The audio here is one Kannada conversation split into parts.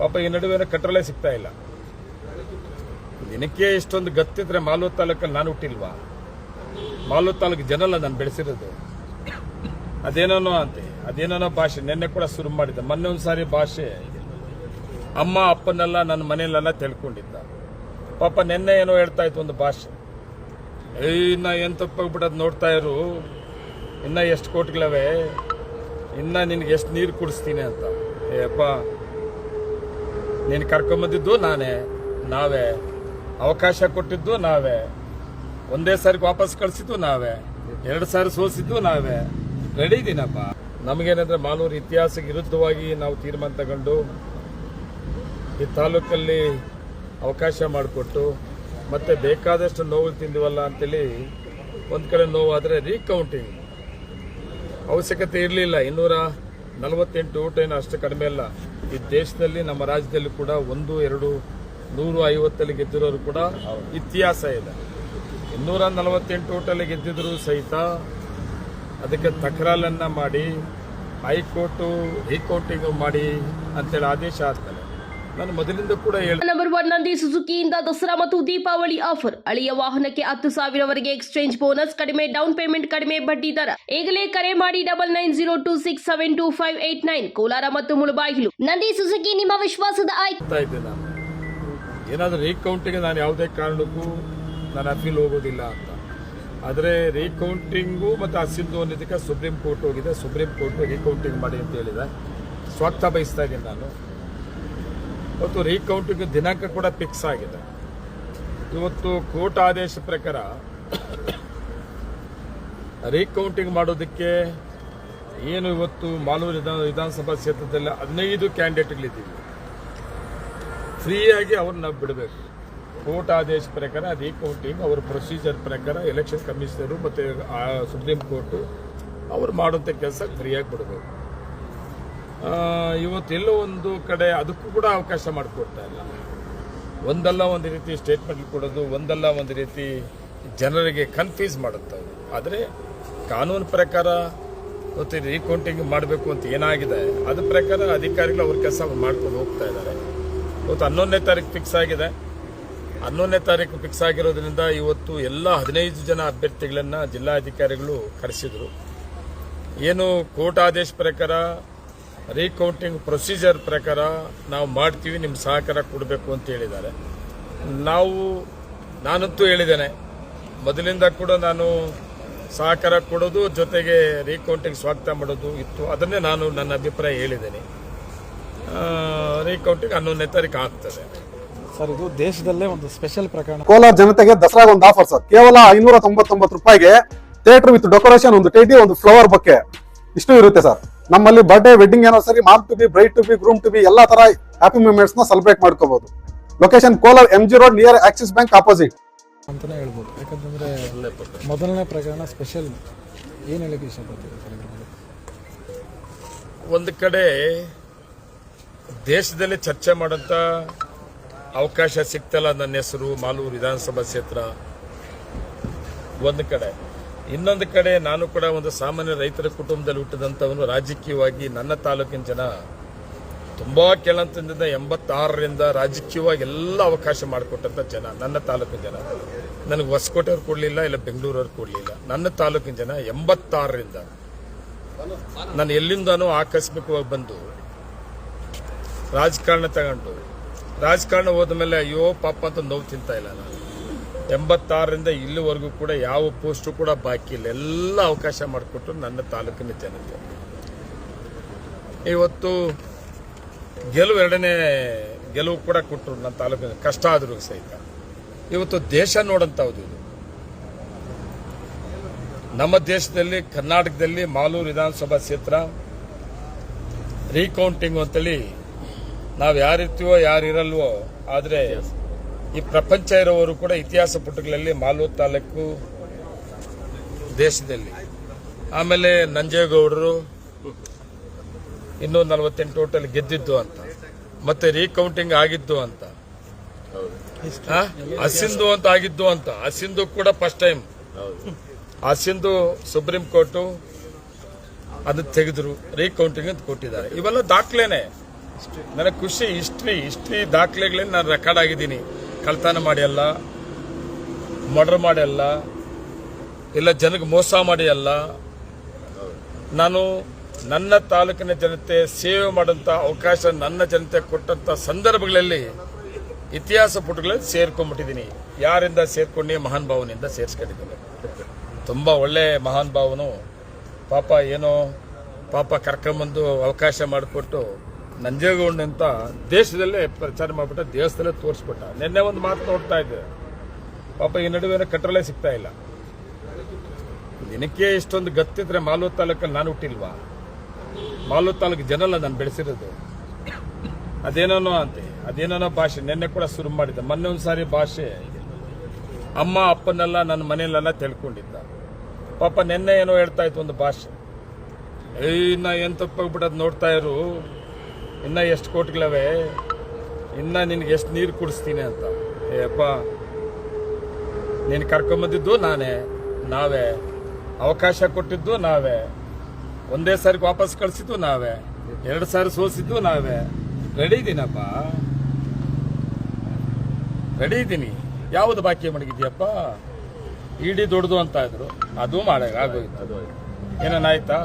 ಪಾಪ ಈ ನಡುವೆ ಕಟ್ರಲೇ ಸಿಗ್ತಾ ಇಲ್ಲ. ದಿನಕ್ಕೆ ಇಷ್ಟೊಂದು ಗತ್ತಿದ್ರೆ ಮಾಲೂರು ತಾಲೂಕಲ್ಲಿ ನಾನು ಹುಟ್ಟಿಲ್ವಾ? ಮಾಲೂರು ತಾಲೂಕು ಜನಲ್ಲ ನಾನು ಬೆಳೆಸಿರೋದು. ಅದೇನೋ ಅಂತೆ ಅದೇನೋ ಭಾಷೆ. ನಿನ್ನೆ ಕೂಡ ಶುರು ಮಾಡಿದ್ದೆ. ಮೊನ್ನೆ ಒಂದ್ಸಾರಿ ಭಾಷೆ. ಅಮ್ಮ, ಅಪ್ಪನೆಲ್ಲ ನನ್ನ ಮನೆಯಲ್ಲೆಲ್ಲ ತಿಳ್ಕೊಂಡಿದ್ದ. ಪಾಪ ನಿನ್ನೆ ಏನೋ ಹೇಳ್ತಾ ಇತ್ತು ಒಂದು ಭಾಷೆ. ಏಯ್, ಇನ್ನ ಏನು ತಪ್ಪಾಗ್ಬಿಟ್ಟದ್ ನೋಡ್ತಾ ಇರು. ಇನ್ನ ಎಷ್ಟು ಕೋಟಿಗಳವೆ? ಇನ್ನ ನಿನ್ಗೆ ಎಷ್ಟು ನೀರು ಕುಡಿಸ್ತೀನಿ ಅಂತ. ಏಪ್ಪ ನೀನು ಕರ್ಕೊಂಬಂದಿದ್ದು ನಾನೇ. ನಾವೇ. ಅವಕಾಶ ಕೊಟ್ಟಿದ್ದು ನಾವೇ. ಒಂದೇ ಸಾರಿ ವಾಪಸ್ ಕಳಿಸಿದ್ದು ನಾವೇ. ಎರಡು ಸಾರಿ ಸೋಸಿದ್ದು ನಾವೇ. ರೆಡಿ ಇದೀನಪ್ಪ. ನಮಗೇನಂದ್ರೆ ಮಾಲೂರು ಇತಿಹಾಸಕ್ಕೆ ವಿರುದ್ಧವಾಗಿ ನಾವು ತೀರ್ಮಾನ ತಗೊಂಡು ಈ ತಾಲೂಕಲ್ಲಿ ಅವಕಾಶ ಮಾಡಿಕೊಟ್ಟು ಮತ್ತೆ ಬೇಕಾದಷ್ಟು ನೋವು ತಿಂದಿವಲ್ಲ ಅಂತೇಳಿ ಒಂದು ಕಡೆ ನೋವಾದರೆ ರೀಕೌಂಟಿಂಗ್ ಅವಶ್ಯಕತೆ ಇರಲಿಲ್ಲ. ಇನ್ನೂರ ನಲವತ್ತೆಂಟು ಊಟೇನು ಅಷ್ಟು ಕಡಿಮೆ ಇಲ್ಲ ಈ ದೇಶದಲ್ಲಿ, ನಮ್ಮ ರಾಜ್ಯದಲ್ಲಿ ಕೂಡ ಒಂದು, ಎರಡು, ನೂರು ಐವತ್ತಲ್ಲಿ ಗೆದ್ದಿರೋರು ಕೂಡ ಇತಿಹಾಸ ಇದೆ. ಇನ್ನೂರ ನಲವತ್ತೆಂಟು ಊಟಲ್ಲಿ ಗೆದ್ದಿದ್ರು ಸಹಿತ ಅದಕ್ಕೆ ತಕರಾಲನ್ನು ಮಾಡಿ, ಹೈಕೋರ್ಟು, ಹೈಕೋರ್ಟಿಗೂ ಮಾಡಿ ಅಂತೇಳಿ ಆದೇಶ ಆದ್ಮೇಲೆ ನಾನು ಮೊದಲಿಂದ ಕೂಡ ಹೇಳಿ ನಂಬರ್ ಒನ್ ನಂದಿ ಸುಜುಕಿಯಿಂದ ದಸರಾ ಮತ್ತು ದೀಪಾವಳಿ ಆಫರ್. ಅಳಿಯ ವಾಹನಕ್ಕೆ ಹತ್ತು ಸಾವಿರವರೆಗೆ ಎಕ್ಸ್ಚೇಂಜ್ ಬೋನಸ್ ಕಡಿಮೆ ಡೌನ್ ಪೇಮೆಂಟ್ ಕಡಿಮೆ ಬಡ್ಡಿ ದರ. ಈಗಲೇ ಕರೆ ಮಾಡಿ double nine zero two six seven two five eight nine Kolar ಮತ್ತು ಮುಳಬಾಗಿಲು. ನಂದಿ ಸುಜುಕಿ ನಿಮ್ಮ ವಿಶ್ವಾಸದ ಆಯ್ಕೆ ಏನಾದರೂ ರೀಕೌಂಟಿಂಗ್ ನಾನು ಯಾವುದೇ ಕಾರಣಕ್ಕೂ ನಾನು ಅಪೀಲ್ ಹೋಗೋದಿಲ್ಲ ಅಂತ. ಆದರೆ ರೀಕೌಂಟಿಂಗು ಮತ್ತು ಅಸಿಂಧು ಅನ್ನೋದಕ್ಕೆ ಸುಪ್ರೀಂ ಕೋರ್ಟ್ ಹೋಗಿದೆ. ಸುಪ್ರೀಂ ಕೋರ್ಟ್ ರೀಕೌಂಟಿಂಗ್ ಮಾಡಿ ಅಂತ ಹೇಳಿದೆ. ಸ್ವಾಗತ ಬಯಸ್ತಾ ಇದ್ದೀನಿ ನಾನು. ಮತ್ತು ರೀಕೌಂಟಿಂಗ್ ದಿನಾಂಕ ಕೂಡ ಫಿಕ್ಸ್ ಆಗಿದೆ. ಇವತ್ತು ಕೋರ್ಟ್ ಆದೇಶ ಪ್ರಕಾರ ರೀಕೌಂಟಿಂಗ್ ಮಾಡೋದಕ್ಕೆ ಏನು ಇವತ್ತು ಮಾಲೂರು ವಿಧಾನ ವಿಧಾನಸಭಾ ಕ್ಷೇತ್ರದಲ್ಲಿ ಹದಿನೈದು ಕ್ಯಾಂಡಿಡೇಟ್ಗಳಿದ್ದೀವಿ ಫ್ರೀಯಾಗಿ ಅವ್ರನ್ನ ಬಿಡಬೇಕು. ಕೋರ್ಟ್ ಆದೇಶ ಪ್ರಕಾರ ರೀಕೌಂಟಿಂಗ್ ಅವ್ರ ಪ್ರೊಸೀಜರ್ ಪ್ರಕಾರ ಎಲೆಕ್ಷನ್ ಕಮಿಷನರು ಮತ್ತು ಸುಪ್ರೀಂ ಕೋರ್ಟು ಅವ್ರು ಮಾಡುವಂಥ ಕೆಲಸ ಫ್ರೀಯಾಗಿ ಬಿಡಬೇಕು. ಇವತ್ತೆಲ್ಲೋ ಒಂದು ಕಡೆ ಅದಕ್ಕೂ ಕೂಡ ಅವಕಾಶ ಮಾಡಿಕೊಡ್ತಾ ಇಲ್ಲ. ಒಂದಲ್ಲ ಒಂದು ರೀತಿ ಸ್ಟೇಟ್ಮೆಂಟ್ ಕೊಡೋದು, ಒಂದಲ್ಲ ಒಂದು ರೀತಿ ಜನರಿಗೆ ಕನ್ಫ್ಯೂಸ್ ಮಾಡುತ್ತವೆ ಆದರೆ ಕಾನೂನು ಪ್ರಕಾರ ಮತ್ತು ರೀಕೌಂಟಿಂಗ್ ಮಾಡಬೇಕು ಅಂತ ಏನಾಗಿದೆ ಅದ್ರ ಪ್ರಕಾರ ಅಧಿಕಾರಿಗಳು ಅವ್ರ ಕೆಲಸ ಮಾಡ್ಕೊಂಡು ಹೋಗ್ತಾ ಇದ್ದಾರೆ ಇವತ್ತು ಹನ್ನೊಂದನೇ ತಾರೀಕು ಫಿಕ್ಸ್ ಆಗಿದೆ. ಹನ್ನೊಂದನೇ ತಾರೀಕು ಫಿಕ್ಸ್ ಆಗಿರೋದ್ರಿಂದ ಇವತ್ತು ಎಲ್ಲ ಹದಿನೈದು ಜನ ಅಭ್ಯರ್ಥಿಗಳನ್ನು ಜಿಲ್ಲಾಧಿಕಾರಿಗಳು ಕರೆಸಿದರು. ಏನು ಕೋರ್ಟ್ ಆದೇಶ ಪ್ರಕಾರ ರೀಕೌಂಟಿಂಗ್ ಪ್ರೊಸೀಜರ್ ಪ್ರಕಾರ ನಾವು ಮಾಡ್ತೀವಿ ನಿಮ್ಮ ಸಹಕಾರ ಕೊಡಬೇಕು ಅಂತ ಹೇಳಿದ್ದಾರೆ. ನಾವು ನಾನಂತೂ ಹೇಳಿದ್ದೇನೆ ಮೊದಲಿಂದ ಕೂಡ ನಾನು ಸಹಕಾರ ಕೊಡೋದು ಜೊತೆಗೆ ರೀಕೌಂಟಿಂಗ್ ಸ್ವಾಗತ ಮಾಡೋದು ಇತ್ತು. ಅದನ್ನೇ ನಾನು ನನ್ನ ಅಭಿಪ್ರಾಯ ಹೇಳಿದ್ದೇನೆ. ರೀಕೌಂಟಿಂಗ್ ಹನ್ನೊಂದನೇ ತಾರೀಕು ಆಗ್ತದೆ. ಸರ್ ಇದು ದೇಶದಲ್ಲೇ ಒಂದು ಸ್ಪೆಷಲ್ ಪ್ರಕರಣ. ಕೋಲಾರ ಜನತೆಗೆ ದಸರಾ ಒಂದು ಆಫರ್ ಸರ್. ಕೇವಲ ಐನೂರ ತೊಂಬತ್ತೊಂಬತ್ತು ರೂಪಾಯಿಗೆ ಥಿಯೇಟರ್ ವಿತ್ ಡೆಕೋರೇಷನ್ ಒಂದು ಟೇಟಿ ಒಂದು ಫ್ಲವರ್ ಬೊಕ್ಕೆ ಇಷ್ಟು ಇರುತ್ತೆ ಸರ್. ನಮ್ಮಲ್ಲಿ ಬರ್ಡೇ ವೆಡ್ಡಿಂಗ್ ಸರಿ mom to be bride to be groom to be ಎಲ್ಲಾ ತರ ಹ್ಯಾಪಿ ಮೂಮೆಂಟ್ಸ್ನ ಸೆಲೆಬ್ರೇಟ್ ಮಾಡ್ಕೋಬಹುದು location Kolar M G road near Axis bank opposite ಅಂತಾನೆ ಹೇಳ್ಬೋದು. ಯಾಕಂತಂದ್ರೆ ಮೊದಲನೇ ಪ್ರಕರಣ ಸ್ಪೆಷಲ್ ಏನು ಹೇಳಕ್ಕೆ ಇಷ್ಟಪಡ್ತೀವಿ ಒಂದು ಕಡೆ ದೇಶದಲ್ಲಿ ಚರ್ಚೆ ಮಾಡೋಂಥ ಅವಕಾಶ ಸಿಗ್ತಲ್ಲ ನನ್ನ ಹೆಸರು ಮಾಲೂರು ವಿಧಾನಸಭಾ ಕ್ಷೇತ್ರ. ಒಂದು ಕಡೆ. ಇನ್ನೊಂದು ಕಡೆ ನಾನು ಕೂಡ ಒಂದು ಸಾಮಾನ್ಯ ರೈತರ ಕುಟುಂಬದಲ್ಲಿ ಹುಟ್ಟಿದಂಥವನು ರಾಜಕೀಯವಾಗಿ ನನ್ನ ತಾಲೂಕಿನ ಜನ ತುಂಬ ಕೆಳಂತದಿಂದ ಎಂಬತ್ತಾರರಿಂದ ರಾಜಕೀಯವಾಗಿ ಎಲ್ಲ ಅವಕಾಶ ಮಾಡಿಕೊಟ್ಟಂಥ ಜನ, ನನ್ನ ತಾಲೂಕಿನ ಜನ. ನನಗೆ ಹೊಸಕೋಟೆಯವ್ರು ಕೊಡಲಿಲ್ಲ, ಇಲ್ಲ ಬೆಂಗಳೂರವ್ರು ಕೊಡಲಿಲ್ಲ. ನನ್ನ ತಾಲೂಕಿನ ಜನ ಎಂಬತ್ತಾರರಿಂದ. ನಾನು ಎಲ್ಲಿಂದನೂ ಆಕಸ್ಮಿಕವಾಗಿ ಬಂದು ರಾಜಕಾರಣ ತಗೊಂಡು, ರಾಜಕಾರಣ ಹೋದ ಮೇಲೆ ಅಯ್ಯೋ ಪಾಪ ಅಂತ ನೋವು ತಿಂತಾ ಇಲ್ಲ ನಾನು. ಎಂಬತ್ತಾರರಿಂದ ಇಲ್ಲಿವರೆಗೂ ಕೂಡ ಯಾವ ಪೋಸ್ಟು ಕೂಡ ಬಾಕಿ ಇಲ್ಲ. ಎಲ್ಲ ಅವಕಾಶ ಮಾಡಿಕೊಟ್ರು ನನ್ನ ತಾಲೂಕಿನ ಜನತೆ ಇವತ್ತು ಗೆಲುವು ಎರಡನೇ ಗೆಲುವು ಕೂಡ ಕೊಟ್ಟರು ನನ್ನ ತಾಲೂಕಿನ ಕಷ್ಟ ಆದರೂ ಸಹಿತ. ಇವತ್ತು ದೇಶ ನೋಡಂಥದ್ದು ಇದು. ನಮ್ಮ ದೇಶದಲ್ಲಿ, ಕರ್ನಾಟಕದಲ್ಲಿ ಮಾಲೂರು ವಿಧಾನಸಭಾ ಕ್ಷೇತ್ರ ರೀಕೌಂಟಿಂಗ್ ಅಂತೇಳಿ ನಾವು ಯಾರಿರ್ತೀವೋ ಯಾರು ಇರಲ್ವೋ ಆದರೆ ಈ ಪ್ರಪಂಚ ಇರೋವರು ಕೂಡ ಇತಿಹಾಸ ಪುಟಗಳಲ್ಲಿ ಮಾಲೂರು ತಾಲೂಕು ದೇಶದಲ್ಲಿ. ಆಮೇಲೆ ನಂಜೇಗೌಡರು ಇನ್ನೂ ನಲವತ್ತೆಂಟು ಟೋಟಲ್ ಗೆದ್ದಿದ್ದು ಅಂತ. ಮತ್ತೆ ರೀಕೌಂಟಿಂಗ್ ಆಗಿದ್ದು ಅಂತ. ಹಸಿಂದು ಅಸಿಂಧು ಅಂತ ಆಗಿದ್ದು ಅಂತ. ಅಸಿಂಧು ಕೂಡ ಫಸ್ಟ್ ಟೈಮ್ ಅಸಿಂಧು ಸುಪ್ರೀಂ ಕೋರ್ಟು ಅದು ತೆಗೆದ್ರು ರೀಕೌಂಟಿಂಗ್ ಅಂತ ಕೊಟ್ಟಿದ್ದಾರೆ. ಇವೆಲ್ಲ ದಾಖಲೆನೆ. ನನಗೆ ಖುಷಿ ಹಿಸ್ಟ್ರಿ ಹಿಸ್ಟ್ರಿ ದಾಖಲೆಗಳಲ್ಲಿ ನಾನು ರೆಕಾರ್ಡ್ ಆಗಿದ್ದೀನಿ. ಕಳ್ತನ ಮಾಡಿ ಅಲ್ಲ ಮರ್ಡರ್ ಮಾಡಿ ಅಲ್ಲ ಇಲ್ಲ ಜನಕ್ಕೆ ಮೋಸ ಮಾಡಿ ಅಲ್ಲ ನಾನು ನನ್ನ ತಾಲೂಕಿನ ಜನತೆ ಸೇವೆ ಮಾಡೋಂಥ ಅವಕಾಶ, ನನ್ನ ಜನತೆ ಕೊಟ್ಟಂಥ ಸಂದರ್ಭಗಳಲ್ಲಿ ಇತಿಹಾಸ ಪುಟಗಳಲ್ಲಿ ಸೇರ್ಕೊಂಡ್ಬಿಟ್ಟಿದ್ದೀನಿ. ಯಾರಿಂದ ಸೇರ್ಕೊಂಡು? ಮಹಾನ್ ಭಾವನಿಂದ ಸೇರಿಸ್ಕೊಂಡಿದ್ದೀನಿ. ತುಂಬ ಒಳ್ಳೆ ಮಹಾನ್ ಭಾವನು. ಪಾಪ ಏನೋ ಪಾಪ ಕರ್ಕೊಂಬಂದು ಅವಕಾಶ ಮಾಡಿಕೊಟ್ಟು ನಂಜೇಗೌಡನಂತ ದೇಶದಲ್ಲೇ ಪ್ರಚಾರ ಮಾಡಿಬಿಟ್ಟ ದೇಶದಲ್ಲೇ ತೋರಿಸ್ಬಿಟ್ಟ. ನಿನ್ನೆ ಒಂದು ಮಾತು ನೋಡ್ತಾ ಇದ್ದೆ. ಪಾಪ ಈ ನಡುವೆ ಕಟ್ರಲ್ಲೇ ಸಿಗ್ತಾ ಇಲ್ಲ. ದಿನಕ್ಕೆ ಇಷ್ಟೊಂದು ಗತ್ತಿದ್ರೆ ಮಾಲೂರು ತಾಲೂಕಲ್ಲಿ ನಾನು ಹುಟ್ಟಿಲ್ವಾ? ಮಾಲೂರು ತಾಲೂಕು ಜನಲ್ಲ ನಾನು ಬೆಳೆಸಿರೋದು. ಅದೇನೋ ಅಂತೆ ಅದೇನೋ ಭಾಷೆ. ನಿನ್ನೆ ಕೂಡ ಶುರು ಮಾಡಿದ್ದೆ. ಮೊನ್ನೆ ಒಂದು ಸಾರಿ ಭಾಷೆ. ಅಮ್ಮ, ಅಪ್ಪನೆಲ್ಲ ನನ್ನ ಮನೆಯಲ್ಲೆಲ್ಲ ತಿಳ್ಕೊಂಡಿದ್ದ. ಪಾಪ ನಿನ್ನೆ ಏನೋ ಹೇಳ್ತಾ ಇತ್ತು ಒಂದು ಭಾಷೆ. ಏಯ್ ಇನ್ನ ಏನ್ ಅದು ನೋಡ್ತಾ ಇರು ಇನ್ನ ಎಷ್ಟು ಕೋಟಿಗಳವೆ? ಇನ್ನೂ ನಿನಗೆ ಎಷ್ಟು ನೀರು ಕುಡಿಸ್ತೀನಿ ಅಂತ. ಏಪ್ಪ ನೀನು ಕರ್ಕೊಂಬಂದಿದ್ದು ನಾನೇ, ನಾವೇ. ಅವಕಾಶ ಕೊಟ್ಟಿದ್ದು ನಾವೇ. ಒಂದೇ ಸಾರಿ ವಾಪಸ್ ಕಳಿಸಿದ್ದು ನಾವೇ. ಎರಡು ಸಾರಿ ಸೋಸಿದ್ದು ನಾವೇ. ರೆಡಿ ಇದ್ದೀನಪ್ಪ ರೆಡಿ ಇದ್ದೀನಿ ಯಾವುದು ಬಾಕಿ ಮಡಗಿದ್ಯಪ್ಪ? ಇಡೀ ದೊಡ್ಡದು ಅಂತ ಇದ್ರು. ಅದು ಮಾಡ ಆಗೋಯ್ತು. ಏನೇನಾಯ್ತಾ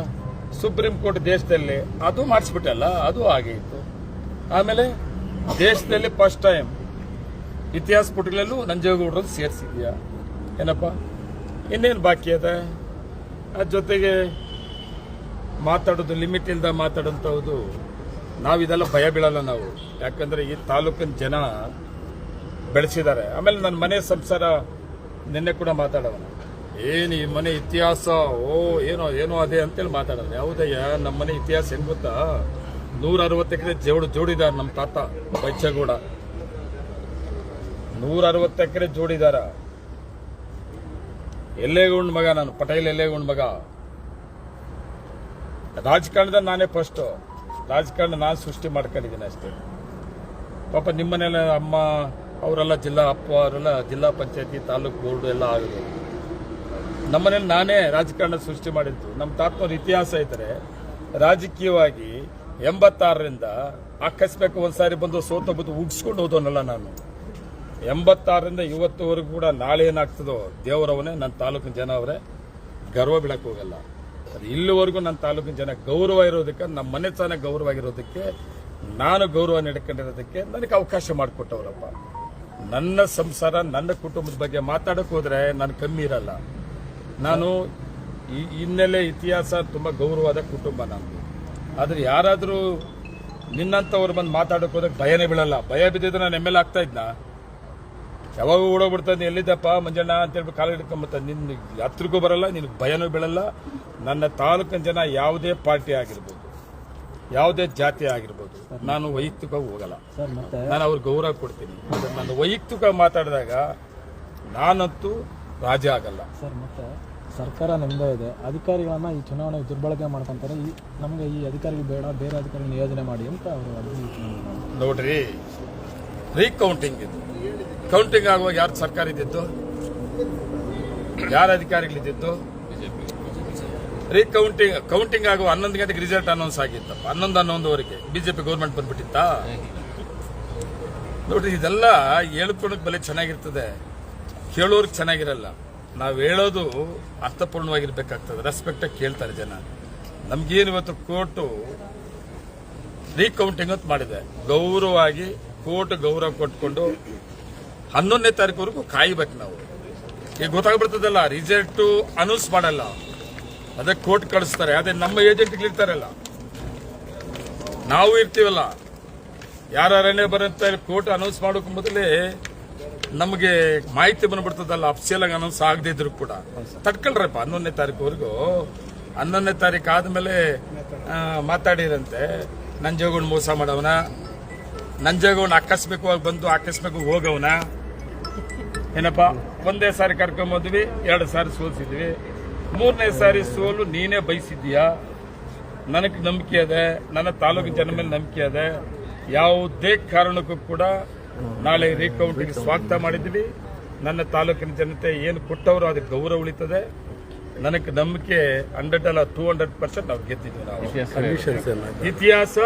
ಸುಪ್ರೀಂ ಕೋರ್ಟ್ ದೇಶದಲ್ಲಿ ಅದು ಮಾಡಿಸ್ಬಿಟ್ಟಲ್ಲ, ಅದು ಆಗೈತು ಆಮೇಲೆ ದೇಶದಲ್ಲಿ ಫಸ್ಟ್ ಟೈಮ್ ಇತಿಹಾಸ ಪುಟಗಳಲ್ಲೂ ನಂಜೇಗೌಡರನ್ನು ಸೇರಿಸಿದ್ಯಾ? ಏನಪ್ಪ? ಇನ್ನೇನು ಬಾಕಿ ಅದ? ಅದ್ರ ಜೊತೆಗೆ ಮಾತಾಡೋದು ಲಿಮಿಟ್ ಇಲ್ದ ಮಾತಾಡೋಂಥದ್ದು ನಾವು ಇದೆಲ್ಲ ಭಯ ಬೀಳಲ್ಲ ನಾವು. ಯಾಕಂದ್ರೆ ಈ ತಾಲೂಕಿನ ಜನ ಬೆಳೆಸಿದ್ದಾರೆ. ಆಮೇಲೆ ನನ್ನ ಮನೆ ಸಂಸಾರ ನಿನ್ನೆ ಕೂಡ ಮಾತಾಡೋಣ. ಏನು ಈ ಮನೆ ಇತಿಹಾಸ? ಓ, ಏನೋ ಏನೋ ಅದೇ ಅಂತೇಳಿ ಮಾತಾಡೋದು. ಯಾವುದಯ್ಯ ನಮ್ಮ ಮನೆ ಇತಿಹಾಸ ಏನು ಗೊತ್ತಾ? ನೂರ ಅರವತ್ತು ಎಕರೆ ಜೋಡು ಜೋಡಿದಾರ ನಮ್ಮ ತಾತ ಬೈಚಗೌಡ. ನೂರ ಅರವತ್ತು ಎಕರೆ ಜೋಡಿದಾರ. ಎಲ್ಲೇಗುಂಡ್ ಮಗ ನಾನು, ಪಟೇಲ್ ಎಲ್ಲೇಗುಂಡ್ ಮಗ. ರಾಜಕಾರಣದಲ್ಲಿ ನಾನೇ ಫಸ್ಟ್ ರಾಜಕಾರಣ ನಾನು ಸೃಷ್ಟಿ ಮಾಡ್ಕೊಂಡಿದ್ದೀನಿ ಅಷ್ಟೇ. ಪಾಪ ನಿಮ್ಮನೆಲ್ಲ ಅಮ್ಮ, ಅವರೆಲ್ಲ ಜಿಲ್ಲಾ ಅಪ್ಪ, ಅವರೆಲ್ಲ ಜಿಲ್ಲಾ ಪಂಚಾಯತಿ ತಾಲೂಕು ಬೋರ್ಡ್ ಎಲ್ಲ ಆಗಿದೆ. ನಮ್ಮನೇಲಿ ನಾನೇ ರಾಜಕಾರಣ ಸೃಷ್ಟಿ ಮಾಡಿದ್ದು. ನಮ್ಮ ತಾತ್ಮರ ಇತಿಹಾಸ ಇದ್ರೆ ರಾಜಕೀಯವಾಗಿ ಎಂಬತ್ತಾರರಿಂದ ಆಕಸ್ಮಿಕ ಒಂದ್ಸಾರಿ ಬಂದು ಸೋತ ಬದ್ದು ಉಗ್ಸ್ಕೊಂಡು ಹೋದವನಲ್ಲ ನಾನು. ಎಂಬತ್ತಾರರಿಂದ ಇವತ್ತುವರೆಗೂ ಕೂಡ ನಾಳೆ ಏನಾಗ್ತದೋ ದೇವರವನೇ ನನ್ನ ತಾಲೂಕಿನ ಜನ ಅವರೇ, ಗರ್ವ ಬೀಳಕ್ಕೆ ಹೋಗಲ್ಲ. ಅದು ಇಲ್ಲಿವರೆಗೂ ನನ್ನ ತಾಲೂಕಿನ ಜನ ಗೌರವ ಇರೋದಕ್ಕೆ ನಮ್ಮ ತಾನೇ ಗೌರವ ಆಗಿರೋದಕ್ಕೆ ನಾನು ಗೌರವ ನಡ್ಕೊಂಡಿರೋದಕ್ಕೆ ನನಗೆ ಅವಕಾಶ ಮಾಡಿಕೊಟ್ಟವರಪ್ಪ. ನನ್ನ ಸಂಸಾರ, ನನ್ನ ಕುಟುಂಬದ ಬಗ್ಗೆ ಮಾತಾಡಕ್ಕೆ ಹೋದ್ರೆ ನಾನು ಕಮ್ಮಿ ಇರಲ್ಲ. ನಾನು ಈ ಹಿನ್ನೆಲೆ ಇತಿಹಾಸ ತುಂಬ ಗೌರವವಾದ ಕುಟುಂಬ ನಮ್ಮದು ಆದರೆ ಯಾರಾದರೂ ನಿನ್ನಂಥವ್ರು ಬಂದು ಮಾತಾಡಕ್ಕೆ ಹೋದಾಗ ಭಯನೇ ಬೀಳಲ್ಲ. ಭಯ ಬಿದ್ದಿದ್ರೆ ನಾನು ಎಂ ಎಲ್ ಆಗ್ತಾ ಇದ್ನ? ಯಾವಾಗ ಓಡೋಗ್ಬಿಡ್ತಾನೆ ಎಲ್ಲಿದ್ದಪ್ಪ ಮಂಜಣ್ಣ ಅಂತೇಳಿ ಕಾಲ ಹಿಡ್ಕೊಂಬತ್ತ ನಿನ್ನ ಹತ್ರಿಗೂ ಬರಲ್ಲ ನಿನಗೆ ಭಯನೂ ಬೀಳಲ್ಲ. ನನ್ನ ತಾಲೂಕಿನ ಜನ ಯಾವುದೇ ಪಾರ್ಟಿ ಆಗಿರ್ಬೋದು ಯಾವುದೇ ಜಾತಿ ಆಗಿರ್ಬೋದು ನಾನು ವೈಯಕ್ತಿಕ ಹೋಗಲ್ಲ. ನಾನು ಅವ್ರಿಗೆ ಗೌರವ ಕೊಡ್ತೀನಿ. ನಾನು ವೈಯಕ್ತಿಕ ಮಾತಾಡಿದಾಗ ನಾನಂತೂ ರಾಜ ಆಗಲ್ಲ. ಸರ್ ಮತ್ತೆ ಸರ್ಕಾರ ನಮ್ಮದೇ ಇದೆ. ಅಧಿಕಾರಿಗಳನ್ನ ಈ ಚುನಾವಣೆ ದುರ್ಬಳಕೆ ಮಾಡ್ಕೊಂತಾರೆ. ಈ ನಮಗೆ ಈ ಅಧಿಕಾರಿಗಳು ಬೇಡ ಬೇರೆ ಅಧಿಕಾರಿ ನಿಯೋಜನೆ ಮಾಡಿ ಅಂತ ಅವರು ಅರ್ಜಿ. ನೋಡ್ರಿ ರೀಕೌಂಟಿಂಗ್ ಇದು. ಕೌಂಟಿಂಗ್ ಆಗುವಾಗ ಯಾರು ಸರ್ಕಾರ ಇದ್ದಿತ್ತು ಯಾರ ಇದ್ದಿತ್ತು ರೀಕೌಂಟಿಂಗ್ ಕೌಂಟಿಂಗ್ ಆಗುವ ಹನ್ನೊಂದು ಗಂಟೆಗೆ ರಿಸಲ್ಟ್ ಅನೌನ್ಸ್ ಆಗಿತ್ತು ಹನ್ನೊಂದು ಹನ್ನೊಂದುವರೆಗೆ ಬಿಜೆಪಿ ಗೌರ್ಮೆಂಟ್ ಬಂದ್ಬಿಟ್ಟಿತ್ತಾ? ನೋಡ್ರಿ ಇದೆಲ್ಲ ಹೇಳ್ಕೊಳಕ್ ಬಲೆ ಚೆನ್ನಾಗಿರ್ತದೆ. ಕೇಳೋರ್ಗೆ ಚೆನ್ನಾಗಿರಲ್ಲ. ನಾವು ಹೇಳೋದು ಅರ್ಥಪೂರ್ಣವಾಗಿರ್ಬೇಕಾಗ್ತದೆ. ರೆಸ್ಪೆಕ್ಟ್ ಕೇಳ್ತಾರೆ ಜನ. ನಮ್ಗೇನು ಇವತ್ತು ಕೋರ್ಟು ರೀಕೌಂಟಿಂಗ್ ಅಂತ ಮಾಡಿದೆ. ಗೌರವವಾಗಿ ಕೋರ್ಟ್ ಗೌರವ ಕೊಟ್ಕೊಂಡು ಹನ್ನೊಂದನೇ ತಾರೀಕುವರೆಗೂ ಕಾಯ್ಬೇಕು ನಾವು. ಈಗ ಗೊತ್ತಾಗ್ಬಿಡ್ತದಲ್ಲ ರಿಸಲ್ಟ್ ಅನೌನ್ಸ್ ಮಾಡಲ್ಲ. ಅದಕ್ಕೆ ಕೋರ್ಟ್ ಕಳಿಸ್ತಾರೆ. ಅದೇ ನಮ್ಮ ಏಜೆಂಟ್ಗಳು ಇರ್ತಾರಲ್ಲ. ನಾವು ಇರ್ತೀವಲ್ಲ. ಯಾರೇ ಬರುತ್ತೆ ಕೋರ್ಟ್ ಅನೌನ್ಸ್ ಮಾಡೋಕೆ ಮೊದಲೇ ನಮಗೆ ಮಾಹಿತಿ ಬಂದ್ಬಿಡ್ತದಲ್ಲ ಅಫ್ಸಿಯಲ್ ಆಗಿ ಅನೌನ್ಸ್ ಆಗದೇ ಇದ್ರು ಕೂಡ. ತಡ್ಕೊಳ್ರಪ್ಪ ಹನ್ನೊಂದನೇ ತಾರೀಕುವರೆಗೂ. ಹನ್ನೊಂದನೇ ತಾರೀಕು ಆದ್ಮೇಲೆ ಮಾತಾಡಿರಂತೆ. ನಂಜೇಗೌಡ ಮೋಸ ಮಾಡವನ. ನಂಜೇಗೌಡ ಆಕಸ್ಮಿಕವಾಗಿ ಬಂದು ಆಕಸ್ಮಿಕವಾಗಿ ಹೋಗವನ. ಏನಪ್ಪ ಒಂದೇ ಸಾರಿ ಕರ್ಕೊಂಬದ್ವಿ ಎರಡು ಸಾರಿ ಸೋಲ್ಸಿದ್ವಿ. ಮೂರನೇ ಸಾರಿ ಸೋಲು ನೀನೇ ಬಯಸಿದ್ದೀಯಾ? ನನಗೆ ನಂಬಿಕೆ ಇದೆ ನನ್ನ ತಾಲೂಕು ಜನ ಮೇಲೆ ನಂಬಿಕೆ ಇದೆ. ಯಾವುದೇ ಕಾರಣಕ್ಕೂ ಕೂಡ ನಾಳೆ ರೀಕೌಂಟಿಗೆ ಸ್ವಾಗತ ಮಾಡಿದ್ವಿ ನನ್ನ ತಾಲೂಕಿನ ಜನತೆ ಏನು ಕೊಟ್ಟವರು ಅದಕ್ಕೆ ಗೌರವ ಉಳಿತದೆ. ನನಗೆ ನಂಬಿಕೆ ಹಂಡ್ರೆಡ್ ಅಲ್ಲ ಟೂ ಹಂಡ್ರೆಡ್ ಪರ್ಸೆಂಟ್ ನಾವು ಗೆದ್ದಿದ್ದೀವಿ ನಾವು. ಇತಿಹಾಸ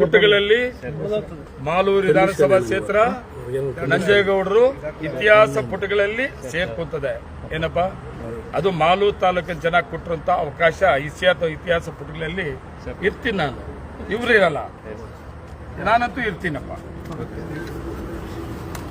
ಪುಟಗಳಲ್ಲಿ ಮಾಲೂರು ವಿಧಾನಸಭಾ ಕ್ಷೇತ್ರ ನಂಜೇಗೌಡರು ಇತಿಹಾಸ ಪುಟಗಳಲ್ಲಿ ಸೇರ್ಕೊಂತದೆ ಏನಪ್ಪ? ಅದು ಮಾಲೂರು ತಾಲೂಕಿನ ಜನ ಕೊಟ್ಟಿರುವಂತ ಅವಕಾಶ ಇಸಿಯಾತ ಇತಿಹಾಸ ಪುಟಗಳಲ್ಲಿ ಇರ್ತೀನಿ ನಾನು. ಇವ್ರು ಇರಲ್ಲ. ನಾನಂತೂ ಇರ್ತೀನಪ್ಪ.